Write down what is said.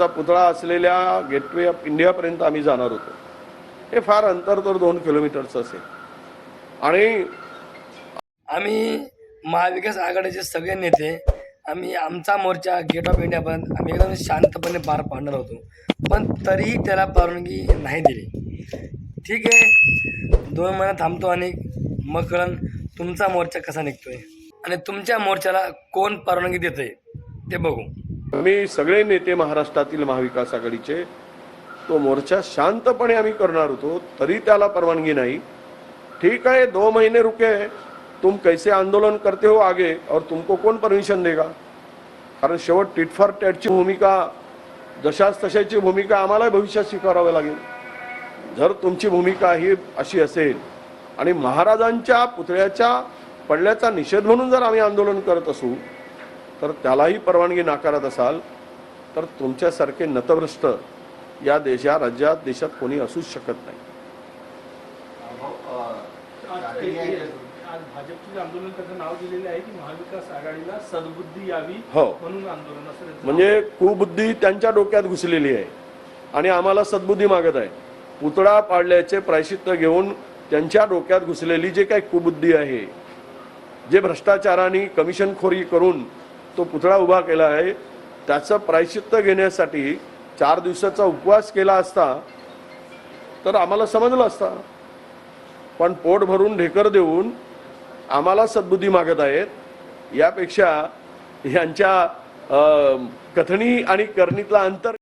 चा पुतळा असलेल्या गेटवे ऑफ इंडियापर्यंत आम्ही जाणार होतो. हे फार अंतर तर दोन किलोमीटरचं असेल. आणि आम्ही महाविकास आघाडीचे सगळे नेते आम्ही आमचा मोर्चा गेट ऑफ इंडियापर्यंत आम्ही एकदम शांतपणे पार पाडणार होतो. पण तरीही त्याला परवानगी नाही दिली. ठीक आहे दोन महिना थांबतो आणि मग कळण तुमचा मोर्चा कसा निघतोय आणि तुमच्या मोर्चाला कोण परवानगी देतोय ते बघू. आम्ही सगळे नेते महाराष्ट्रातील महाविकास आघाडीचे तो मोर्चा शांतपणे आम्ही करणार होतो तरी त्याला परवानगी नाही. ठीक आहे दो महीने रुके तुम कैसे आंदोलन करते हो आगे और तुमको कोण परमिशन देगा? कारण शेवट टिट फॉर टॅटची भूमिका जशाच तशाची भूमिका आम्हाला भविष्यात स्वीकारावी लागेल. जर तुमची भूमिका ही अशी असेल आणि महाराजांच्या पुतळ्याच्या पडल्याचा निषेध म्हणून जर आम्ही आंदोलन करत असू तर त्यालाही परवानगी नाकारत असाल तर तुमच्यासारखे नतभ्रष्ट या देशा राज्यात देशात कोणी असूच शकत नाही हो. म्हणजे कुबुद्धी त्यांच्या डोक्यात घुसलेली आहे आणि आम्हाला सद्बुद्धी मागत आहे पुतळा पाडल्याचे प्रायश्चित्त घेऊन त्यांच्या डोक्यात घुसलेली जे काही कुबुद्धी आहे जे भ्रष्टाचाराने कमिशनखोरी करून तो पुतळा उभा केला आहे त्याचं प्रायश्चित्त घेण्यासाठी चार दिवसाचा उपवास केला असता तर आम्हाला समजलं असता. पण पोट भरून ढेकर देऊन आम्हाला सद्बुद्धी मागत आहेत. यापेक्षा यांच्या कथनी आणि करणीतला अंतर